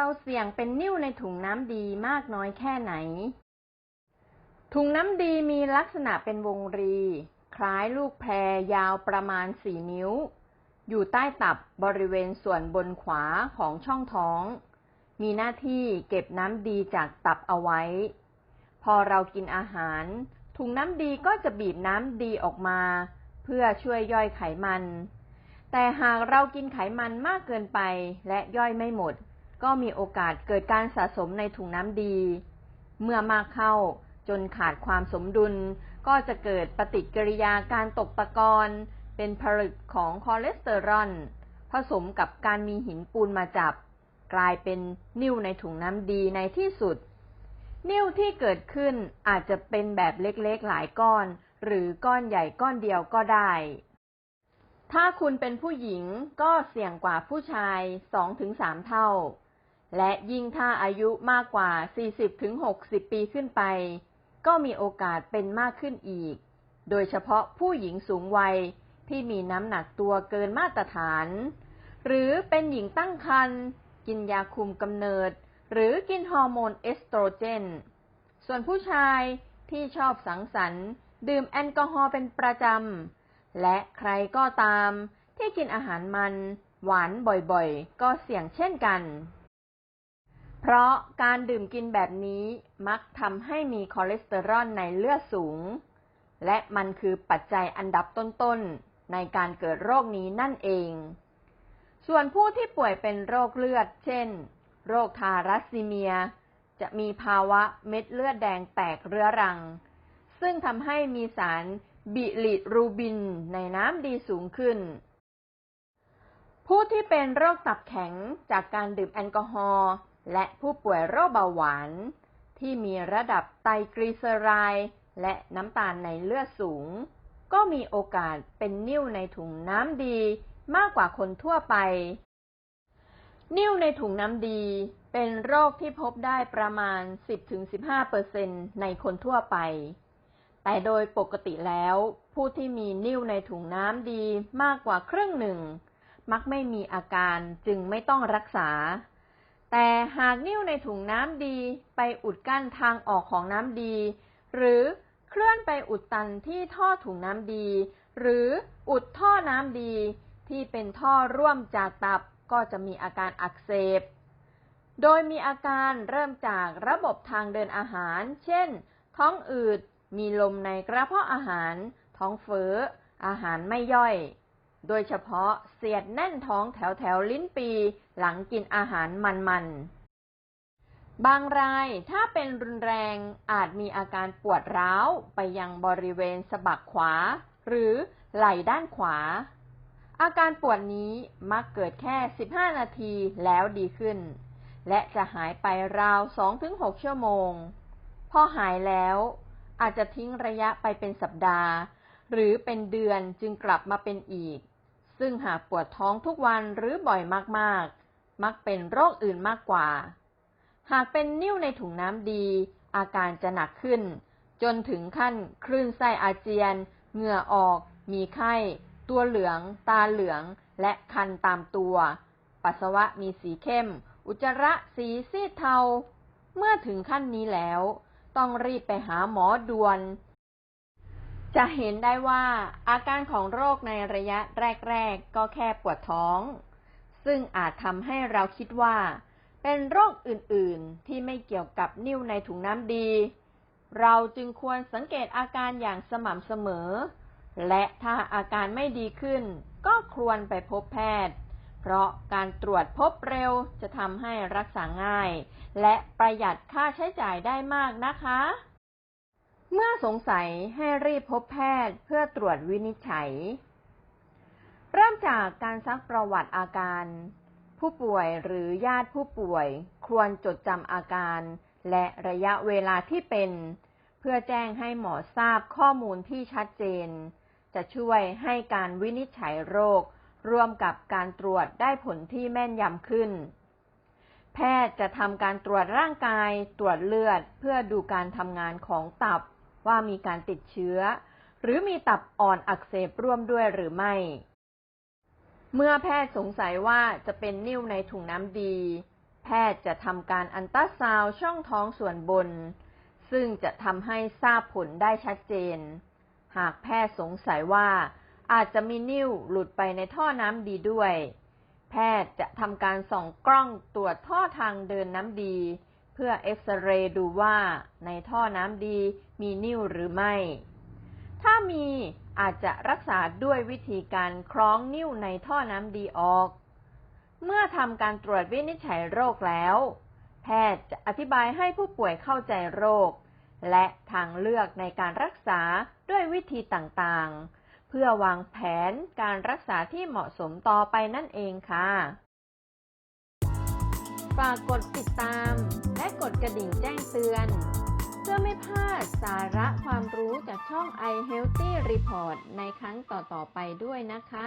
เราเสี่ยงเป็นนิ่วในถุงน้ำดีมากน้อยแค่ไหน ถุงน้ำดีมีลักษณะเป็นวงรี คล้ายลูกแพรยาวประมาณ4นิ้ว อยู่ใต้ตับบริเวณส่วนบนขวาของช่องท้อง มีหน้าที่เก็บน้ำดีจากตับเอาไว้ พอเรากินอาหาร ถุงน้ำดีก็จะบีบน้ำดีออกมา เพื่อช่วยย่อยไขมันแต่หากเรากินไขมันมากเกินไปและย่อยไม่หมด ก็มีโอกาสเกิดการสะสมในถุงน้ำดี เมื่อมากเข้าจนขาดความสมดุล ก็จะเกิดปฏิกิริยาการตกตะกอนเป็นผลึกของคอเลสเตอรอลผสมกับการมีหินปูนมาจับ กลายเป็นนิ่วในถุงน้ำดีในที่สุด นิ่วที่เกิดขึ้นอาจจะเป็นแบบเล็กๆหลายก้อน หรือก้อนใหญ่ก้อนเดียวก็ได้ ถ้าคุณเป็นผู้หญิงก็เสี่ยงกว่าผู้ชาย 2-3 เท่า และยิ่งถ้าอายุมากกว่า 40-60 ปีขึ้นไป ก็มีโอกาสเป็นมากขึ้นอีก โดยเฉพาะผู้หญิงสูงวัยที่มีน้ำหนักตัวเกินมาตรฐาน หรือเป็นหญิงตั้งครรภ์กินยาคุมกำเนิด หรือกินฮอร์โมนเอสโตรเจน ส่วนผู้ชายที่ชอบสังสรรค์ ดื่มแอลกอฮอล์เป็นประจำ และใครก็ตามที่กินอาหารมัน หวานบ่อยๆ ก็เสี่ยงเช่นกัน เพราะการดื่มกินแบบนี้มักทำให้มีคอเลสเตอรอลในเลือดสูง และมันคือปัจจัยอันดับต้นๆ ในการเกิดโรคนี้นั่นเอง ส่วนผู้ที่ป่วยเป็นโรคเลือด เช่น โรคทารัสซีเมีย จะมีภาวะเม็ดเลือดแดงแตกเรื้อรัง ซึ่งทำให้มีสารบิลิรูบินในน้ำดีสูงขึ้น ผู้ที่เป็นโรคตับแข็งจากการดื่มแอลกอฮอล์ และผู้ป่วยโรคเบาหวาน ที่มีระดับไตรกลีเซอไรด์และน้ำตาลในเลือดสูง ก็มีโอกาสเป็นนิ่วในถุงน้ำดีมากกว่าคนทั่วไป นิ่วในถุงน้ำดีเป็นโรคที่พบได้ประมาณ 10-15%ในคนทั่วไป แต่โดยปกติแล้ว ผู้ที่มีนิ่วในถุงน้ำดีมากกว่าครึ่งหนึ่ง มักไม่มีอาการจึงไม่ต้องรักษา แต่หากนิ่วในถุงน้ำดีไปอุดกั้นทางออกของน้ำดี หรือเคลื่อนไปอุดตันที่ท่อถุงน้ำดี หรืออุดท่อน้ำดี ที่เป็นท่อร่วมจากตับก็จะมีอาการอักเสบ โดยมีอาการเริ่มจากระบบทางเดินอาหาร เช่น ท้องอืด มีลมในกระเพาะอาหาร ท้องเฟ้อ อาหารไม่ย่อย โดยเฉพาะเสียดแน่นท้องแถวแถวลิ้นปีหลังกินอาหารมันๆ บางรายถ้าเป็นรุนแรงอาจมีอาการปวดร้าวไปยังบริเวณสะบักขวา หรือไหล่ด้านขวา อาการปวดนี้มักเกิดแค่ 15 นาทีแล้วดีขึ้น และจะหายไปราว 2-6 ชั่วโมง พอหายแล้วอาจจะทิ้งระยะไปเป็นสัปดาห์ หรือเป็นเดือนจึงกลับมาเป็นอีก ซึ่งหากปวดท้องทุกวันหรือบ่อยมากๆ มักเป็นโรคอื่นมากกว่า หากเป็นนิ่วในถุงน้ำดี อาการจะหนักขึ้น จนถึงขั้นคลื่นไส้อาเจียน เหงื่อออก มีไข้ ตัวเหลือง ตาเหลือง และคันตามตัว ปัสสาวะมีสีเข้ม อุจจาระสีซีดเทา เมื่อถึงขั้นนี้แล้ว ต้องรีบไปหาหมอด่วน จะเห็นได้ว่าอาการของโรคในระยะแรก ๆ ก็แค่ปวดท้อง ซึ่งอาจทำให้เราคิดว่า เป็นโรคอื่นๆ ที่ไม่เกี่ยวกับนิ่วในถุงน้ำดี เราจึงควรสังเกตอาการอย่างสม่ำเสมอ และถ้าอาการไม่ดีขึ้น ก็ควรไปพบแพทย์ เพราะการตรวจพบเร็วจะทำให้รักษาง่าย และประหยัดค่าใช้จ่ายได้มากนะคะ เมื่อสงสัยให้รีบพบแพทย์เพื่อตรวจวินิจฉัย เริ่มจากการซักประวัติอาการ ผู้ป่วยหรือญาติผู้ป่วยควรจดจำอาการ และระยะเวลาที่เป็น เพื่อแจ้งให้หมอทราบข้อมูลที่ชัดเจน จะช่วยให้การวินิจฉัยโรคร่วมกับการตรวจได้ผลที่แม่นยำขึ้น แพทย์จะทำการตรวจร่างกาย ตรวจเลือด เพื่อดูการทำงานของตับ ว่ามีการติดเชื้อ หรือมีตับอ่อนอักเสบร่วมด้วยหรือไม่ เมื่อแพทย์สงสัยว่าจะเป็นนิ่วในถุงน้ำดี แพทย์จะทำการอันตราซาวช่องท้องส่วนบน ซึ่งจะทำให้ทราบผลได้ชัดเจน หากแพทย์สงสัยว่าอาจจะมีนิ่วหลุดไปในท่อน้ำดีด้วย แพทย์จะทำการส่องกล้องตรวจท่อทางเดินน้ำดี พื่อเอ็กซเรย์ดูว่าในท่อน้ำดีมีนิ่วหรือไม่ ถ้ามีอาจจะรักษาด้วยวิธีการคล้องนิ่วในท่อน้ำดีออก เมื่อทำการตรวจวินิจฉัยโรคแล้ว แพทย์จะอธิบายให้ผู้ป่วยเข้าใจโรค และทางเลือกในการรักษาด้วยวิธีต่างๆ เพื่อวางแผนการรักษาที่เหมาะสมต่อไปนั่นเองค่ะ ฝากกดติดตาม และกดกระดิ่งแจ้งเตือน เพื่อไม่พลาดสาระความรู้จากช่อง i Healthy Report ในครั้งต่อๆไปด้วยนะคะ